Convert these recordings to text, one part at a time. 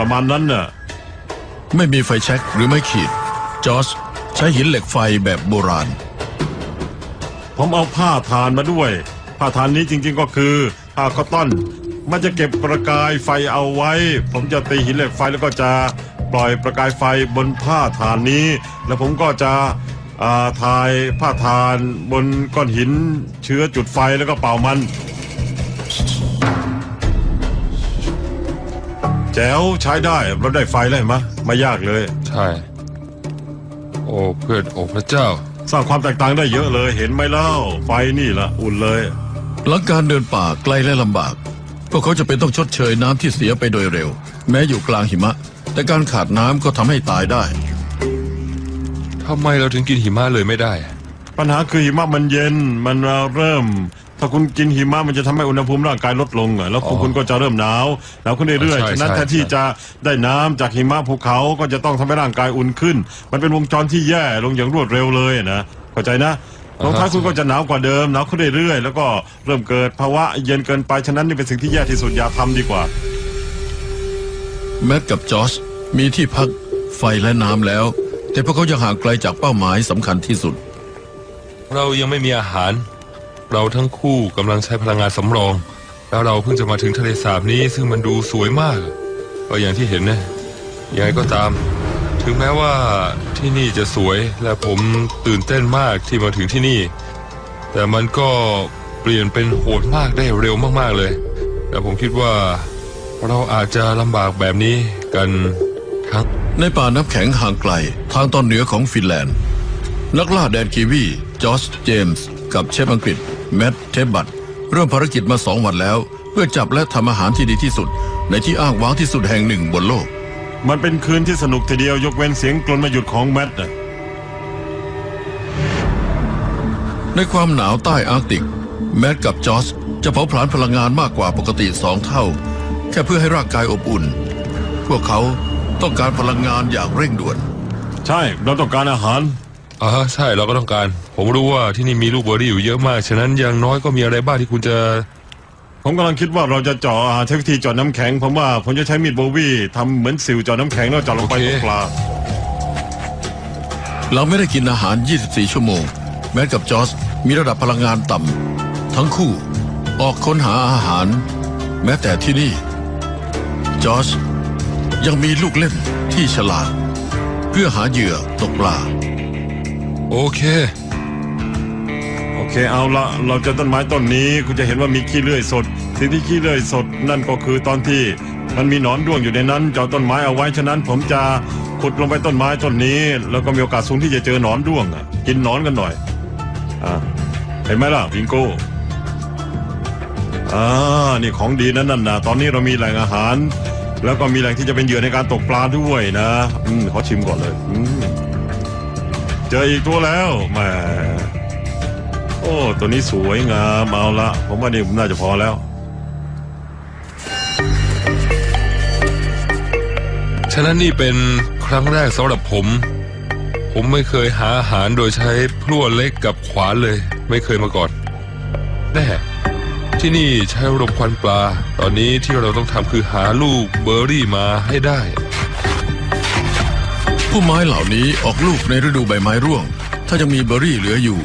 ประมาณนั้นน่ะ ไม่มีไฟแช็กหรือไม่ขีด จอร์จใช้หินเหล็กไฟแบบโบราณ ผมเอาผ้าทานมาด้วย ผ้าทานนี้จริงๆก็คือผ้าคอตตอน มันจะเก็บประกายไฟเอาไว้ ผมจะตีหินเหล็กไฟแล้วก็จะปล่อยประกายไฟบนผ้าทานนี้ แล้วผมก็จะอ่าทายผ้าทานบนก้อนหินเชื้อจุดไฟแล้วก็เป่ามัน แจ๋วใช้ได้เราได้ไฟแล้วเห็นไหมไม่ยากเลย ใช่ โอ้เพื่อนโอ้พระเจ้า สร้างความแตกต่างได้เยอะเลย เห็นไหมเล่า ไฟนี่ละอุ่นเลย หลังการเดินป่าไกลและลำบาก พวกเขาจะเป็นต้องชดเชยน้ำที่เสียไปโดยเร็ว แม้อยู่กลางหิมะ แต่การขาดน้ำก็ทำให้ตายได้ ทำไมเราถึงกินหิมะเลยไม่ได้ ปัญหาคือหิมะมันเย็น มันเริ่ม ถ้าคุณกินหิมะมันจะทำให้อุณหภูมิร่างกายลดลงอะแล้วอ๋อคุณก็จะเริ่มหนาวหนาวขึ้นเรื่อยใช่ๆฉะนั้นใช่แทนที่ใช่ จะได้น้ำจากหิมะภูเขาก็จะต้องทำให้ร่างกายอุ่นขึ้น มันเป็นวงจรที่แย่ลงอย่างรวดเร็วเลยนะเข้าใจนะรองเท้ายคุณก็จะหนาวกว่าเดิมหนาวขึ้นเรื่อยๆแล้วก็เริ่มเกิดภาวะเย็นเกินไปฉะนั้นนี่เป็นสิ่งที่แย่ที่สุดอย่าทำดีกว่า แมทกับจอร์จมีที่พักไฟและน้ำแล้ว แต่พวกเขายังห่างไกลจากเป้าหมายสำคัญที่สุด เรายังไม่มีอาหาร เราทั้งคู่กำลังใช้พลังงานสำรอง แล้วเราเพิ่งจะมาถึงทะเลสาบนี้ซึ่งมันดูสวยมาก ก็อย่างที่เห็นนะยังไงก็ตาม ถึงแม้ว่าที่นี่จะสวยและผมตื่นเต้นมากที่มาถึงที่นี่ แต่มันก็เปลี่ยนเป็นโหดมากได้เร็วมากๆเลย แต่ผมคิดว่าเราอาจจะลำบากแบบนี้กันทั้งในป่าน้ำแข็งห่างไกล ทางตอนเหนือของฟินแลนด์ นักล่าแดนกีวีจอร์จเจมส์ กับเชฟอังกฤษแมตต์เทบบัตเริ่มภารกิจมาสองวันแล้ว เพื่อจับและทำอาหารที่ดีที่สุด ในที่อ้างว้างที่สุดแห่งหนึ่งบนโลก มันเป็นคืนที่สนุกทีเดียวยกเว้นเสียงกลนไมาหยุดของแมทนะในความหนาวใต้อาร์กติก แมทกับจอร์จจะเผาผลาญพลังงานมากกว่าปกติสองเท่า แค่เพื่อให้ร่างกายอบอุ่น พวกเขาต้องการพลังงานอย่างเร่งด่วน ใช่ เราต้องการอาหาร อ่าฮะใช่เราก็ต้องการ ผมรู้ว่าที่นี่มีลูกเบอร์รี่อยู่เยอะมาก ฉะนั้นอย่างน้อยก็มีอะไรบ้างที่คุณจะ ผมกำลังคิดว่าเราจะเจาะอ่าใช้วิธีเจาะน้ำแข็ง ผมว่าผมจะใช้มีดโบวี่ทำเหมือนสิวเจาะน้ำแข็งแล้วเจาะลงไปตรงปลา เราไม่ได้กินอาหาร 24 ชั่วโมง แมทกับจอร์จมีระดับพลังงานต่ำ ทั้งคู่ออกค้นหาอาหาร แม้แต่ที่นี่ จอร์จยังมีลูกเล่นที่ฉลาด เพื่อหาเหยื่อตกปลา โอเค โอเคเอาละเราเจอต้นไม้ต้นนี้คุณจะเห็นว่ามีขี้เลื่อยสด สิ่งที่ขี้เลื่อยสดนั่นก็คือตอนที่มันมีหนอนด้วงอยู่ในนั้นเจาะต้นไม้เอาไว้ฉะนั้น ผมจะขุดลงไปต้นไม้ต้นนี้ แล้วก็มีโอกาสสูงที่จะเจอหนอนด้วงอะกินหนอนกันหน่อยอ่าเห็นไหมล่ะวิงโก้อ่านี่ของดีนั่นน่ะนะตอนนี้เรามีแหล่งอาหาร แล้วก็มีแหล่งที่จะเป็นเหยื่อในการตกปลาด้วยนะ อืมขอชิมก่อนเลย อืม จออีกตัวแล้วแหมโอ้ตัวนี้สวยงามเอาละผมว่านี่น่าจะพอแล้ว ฉะนั้นนี่เป็นครั้งแรกสำหรับผม ผมไม่เคยหาอาหารโดยใช้พลั่วเล็กกับขวานเลย ไม่เคยมาก่อนแน่ที่นี่ใช้รมควันปลา ตอนนี้ที่เราต้องทำคือหาลูกเบอร์รี่มาให้ได้ ผู้ไม้เหล่านี้ออกลูกในฤดูใบไม้ร่วง ถ้ายังมีเบอร์รี่เหลืออยู่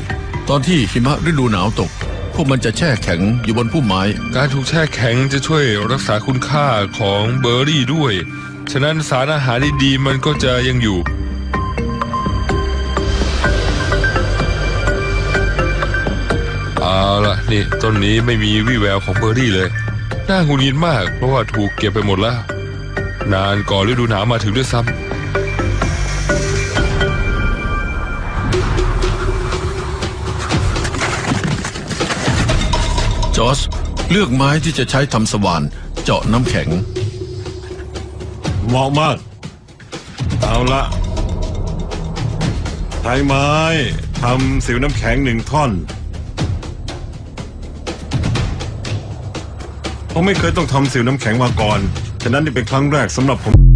ตอนที่หิมะฤดูหนาวตก พวกมันจะแช่แข็งอยู่บนพุ่มไม้ การถูกแช่แข็งจะช่วยรักษาคุณค่าของเบอร์รี่ด้วย ฉะนั้นสารอาหารดีๆมันก็จะยังอยู่ เอาละนี่ต้นนี้ไม่มีวี่แววของเบอร์รี่เลย น่าหงุดหงิดมากเพราะว่าถูกเก็บไปหมดแล้ว นานก่อนฤดูหนาวมาถึงด้วยซ้ำ จอร์จเลือกไม้ที่จะใช้ทำสว่านเจาะน้ำแข็ง เหมาะมาก เอาละใช้ไม้ทำสิวน้ำแข็งหนึ่งท่อนผมไม่เคยต้องทำสิวน้ำแข็งมาก่อน ฉะนั้นนี่เป็นครั้งแรกสำหรับผม